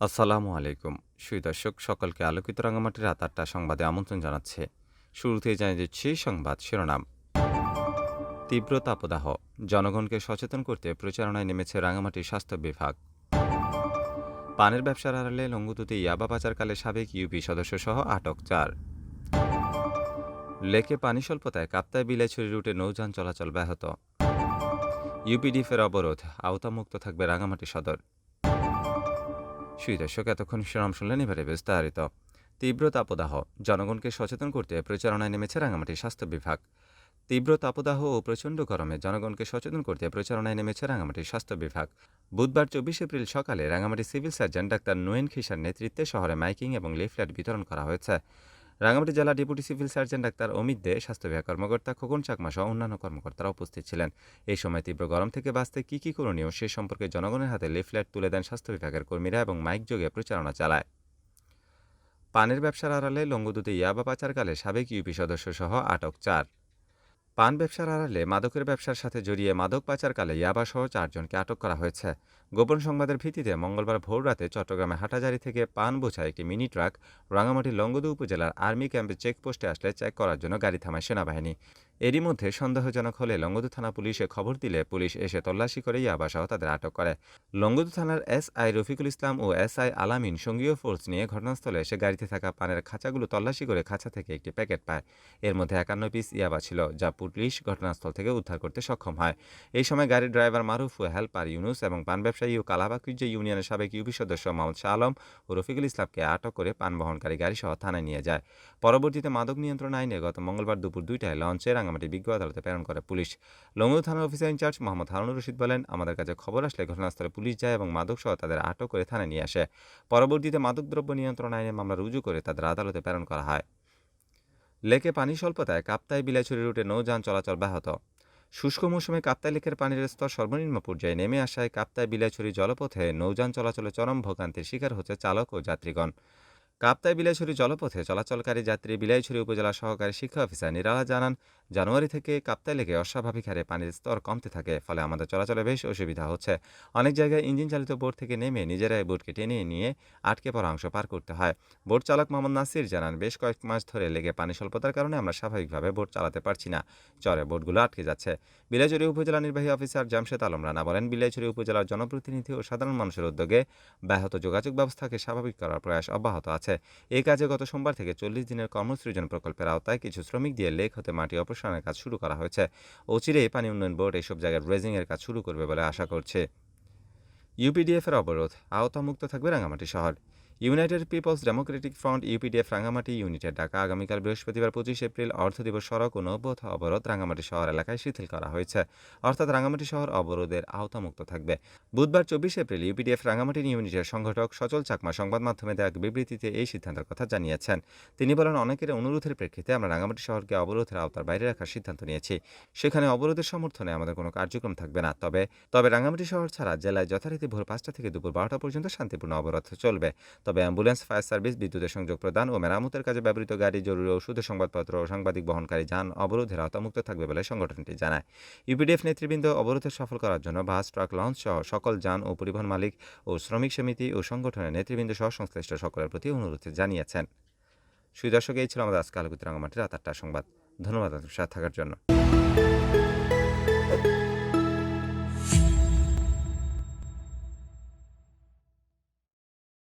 আসসালামু আলাইকুম। সুই দর্শক, সকলকে আলোকিত রাঙামাটির রাত আটটা সংবাদে আমন্ত্রণ জানাচ্ছে। শুরুতেই জানিয়ে দিচ্ছি সংবাদ শিরোনাম। তীব্র তাপদাহ। জনগণকে সচেতন করতে প্রচারণায় নেমেছে রাঙামাটি স্বাস্থ্য বিভাগ। পানের ব্যবসার আড়ালে লঙ্গুতুতে ইয়াবা পাচারকালে সাবেক ইউপি সদস্যসহ আটক চার। লেকে পানি স্বল্পতায় কাপ্তায় বিলাইছড়ি রুটে নৌযান চলাচল ব্যাহত। ইউপিডিফের অবরোধ। আওতামুক্ত থাকবে রাঙামাটি সদর। সুই দর্শক এতক্ষণ শিরাম শুনলেন এবারে বিস্তারিত। তীব্র তাপদাহ, জনগণকে সচেতন করতে প্রচারণায় নেমেছে রাঙামাটি স্বাস্থ্য বিভাগ। তীব্র তাপদাহ ও প্রচণ্ড গরমে জনগণকে সচেতন করতে প্রচারণায় নেমেছে রাঙামাটি স্বাস্থ্য বিভাগ। বুধবার চব্বিশ এপ্রিল সকালে Rangamati civil surgeon doctor Noyen খিসার নেতৃত্বে শহরে মাইকিং এবং লিফলেট বিতরণ করা হয়েছে। রাঙামাটি জেলা deputy civil surgeon doctor Amit De, স্বাস্থ্য বিভাগ কর্মকর্তা খোকন চাকমা সহ অন্যান্য কর্মকর্তারা উপস্থিত ছিলেন। এই সময় তীব্র গরম থেকে বাঁচতে কী কী করণীয় সে সম্পর্কে জনগণের হাতে লিফলেট তুলে দেন স্বাস্থ্য বিভাগের কর্মীরা এবং মাইক যোগে প্রচারণা চালায়। পানের ব্যবসার আড়ালে লঙ্গদুতে ইয়াবা পাচারকালে সাবেক ইউপি সদস্য সহ আটক চার। পান ব্যবসার আড়ালে মাদকের ব্যবসার সাথে জড়িয়ে মাদক পাচারকালে ইয়াবাসহ চারজনকে আটক করা হয়েছে। গোপন সংবাদের ভিত্তিতে মঙ্গলবার ভোর রাতে চট্টগ্রামে হাটাজারি থেকে পান বোঝায় একটি মিনি ট্রাক রাঙামাটির লঙ্গদু উপজেলার আর্মি ক্যাম্পে চেকপোস্টে আসলে চেক করার জন্য গাড়ি থামায় সেনাবাহিনী। এরই মধ্যে সন্দেহজনক হলে লঙ্গদু থানা পুলিশে খবর দিলে পুলিশ এসে তল্লাশি করে ইয়াবা সহ তাদের আটক করে। লঙ্গদু থানার এস আই রফিকুল ইসলাম ও এস আই আলামিন সঙ্গীয় ফোর্স নিয়ে ঘটনাস্থলে এসে গাড়িতে থাকা পানের খাঁচাগুলো তল্লাশি করে খাঁচা থেকে একটি প্যাকেট পায়। এর মধ্যে একান্ন পিস ইয়াবা ছিল, যা পুলিশ ঘটনাস্থল থেকে উদ্ধার করতে সক্ষম হয়। এই সময় গাড়ির ড্রাইভার মারুফ ও হেলপার ইউনুস এবং পান ব্যবসায়ী ও কালাবাকুজ্জ ইউনিয়নের সাবেক ইউপি সদস্য মোহাম্মদ শাহ আলম ও রফিকুল ইসলামকে আটক করে পান বহনকারী গাড়িসহ থানায় নিয়ে যায়। পরবর্তীতে মাদক নিয়ন্ত্রণ আইনে গত মঙ্গলবার দুপুর দুইটায় লঞ্চে রাঙামাটি বিজ্ঞ আদালতে প্রেরণ করে পুলিশ। লঙ্গু থানার officer in charge Mohammad Harunur Rashid বলেন, আমাদের কাছে খবর আসলে ঘটনাস্থলে পুলিশ যায় এবং মাদক সহ তাদের আটক করে থানায় নিয়ে আসে। পরবর্তীতে মাদকদ্রব্য নিয়ন্ত্রণ আইনে মামলা রুজু করে তাদের আদালতে প্রেরণ করা হয়। লেকে পানি স্বল্পতায় কাপ্তাই বিলাইছড়ি রুটে নৌযান চলাচল ব্যাহত। শুষ্ক মৌসুমে কাপ্তাই লেকের পানির স্তর সর্বনিম্ন পর্যায়ে নেমে আসায় কাপ্তাই বিলাইছড়ি জলপথে নৌযান চলাচলে চরম ভোগান্তির শিকার হচ্ছে চালক ও যাত্রীগণ। কাপ্তাই বিলাইছড়ি জলপথে চলাচলকারী যাত্রী বিলাইছড়ি উপজেলা সহকারী শিক্ষা অফিসার নিরালা জানান জানুয়ারি থেকে কাপ্তাই লেগে অস্বাভাবিক হারে পানির স্তর কমতে থাকে, ফলে আমাদের চলাচলে বেশ অসুবিধা হচ্ছে। অনেক জায়গায় ইঞ্জিন চালিত বোট থেকে নেমে নিজেরাই বোটকে টেনে নিয়ে আটকে পড়া অংশ পার করতে হয়। বোট চালক মোহাম্মদ নাসির জানান, বেশ কয়েক মাস ধরে লেগে পানি স্বল্পতার কারণে আমরা স্বাভাবিকভাবে বোট চালাতে পারছি না। চরে বোটগুলো আটকে যাচ্ছে। বিলাইছড়ি উপজেলা নির্বাহী অফিসার জামশেদ আলম রানা বলেন বিলাইছড়ি উপজেলার জনপ্রতিনিধি ও সাধারণ মানুষের উদ্যোগে ব্যাহত যোগাযোগ ব্যবস্থাকে স্বাভাবিক করার প্রয়াস অব্যাহত আছে। এই কাজে গত সোমবার থেকে চল্লিশ দিনের কর্মসৃজন প্রকল্পের আওতায় কিছু শ্রমিক দিয়ে লেক হতে মাটি অপসারণের কাজ শুরু করা হয়েছে। অচিরেই পানি উন্নয়ন বোর্ড এসব জায়গায় ড্রেজিংয়ের কাজ শুরু করবে বলে আশা করছে। ইউপিডিএফের অবরোধ, আওতামুক্ত থাকবে রাঙামাটি শহর। United peoples democratic front, UPDF Rangamati ইউনিটের ডাকা আগামীকাল বৃহস্পতিবার পঁচিশ এপ্রিল অর্থ দিবস সড়ক ও নৌপথ অবরোধ রাঙামাটি শহর এলাকায় শিথিল করা হয়েছে। অর্থাৎ রাঙামাটি শহর অবরোধের আওতামুক্ত থাকবে। বুধবার চব্বিশ এপ্রিল ইউপিডিএফ রাঙামাটি ইউনিটের সংগঠক সচল চাকমা সংবাদ মাধ্যমে দেওয়া এক বিবৃতিতে এই সিদ্ধান্তের কথা জানিয়েছেন। তিনি বলেন, অনেকের অনুরোধের প্রেক্ষিতে আমরা রাঙামাটি শহরকে অবরোধের আওতার বাইরে রাখার সিদ্ধান্ত নিয়েছি। সেখানে অবরোধের সমর্থনে আমাদের কোনো কার্যক্রম থাকবে না। তবে তবে রাঙামাটি শহর ছাড়া জেলায় যথারীতি ভোর পাঁচটা থেকে দুপুর বারোটা পর্যন্ত শান্তিপূর্ণ অবরোধ চলবে। তবে অ্যাম্বুলেন্স, ফায়ার সার্ভিস, বিদ্যুতের সংযোগ প্রদান ও মেরামতের কাজে ব্যবহৃত গাড়ি, জরুরি ওষুধের সংবাদপত্র ও সাংবাদিক বহনকারী যান অবরোধের আওতামুক্ত থাকবে বলে সংগঠনটি জানায়। ইউপিডিএফ নেতৃবৃন্দ অবরোধের সফল করার জন্য বাস, ট্রাক লঞ্চ সহ সকল যান ও পরিবহন মালিক ও শ্রমিক সমিতি ও সংগঠনের নেতৃবৃন্দ সহ সংশ্লিষ্ট সকলের প্রতি অনুরোধ জানিয়েছেন। সুদর্শক এই ছিল আমাদের আজকে আলোকিত রাঙামাটির রাত আটটার সংবাদ। ধন্যবাদ সাথে থাকার জন্য।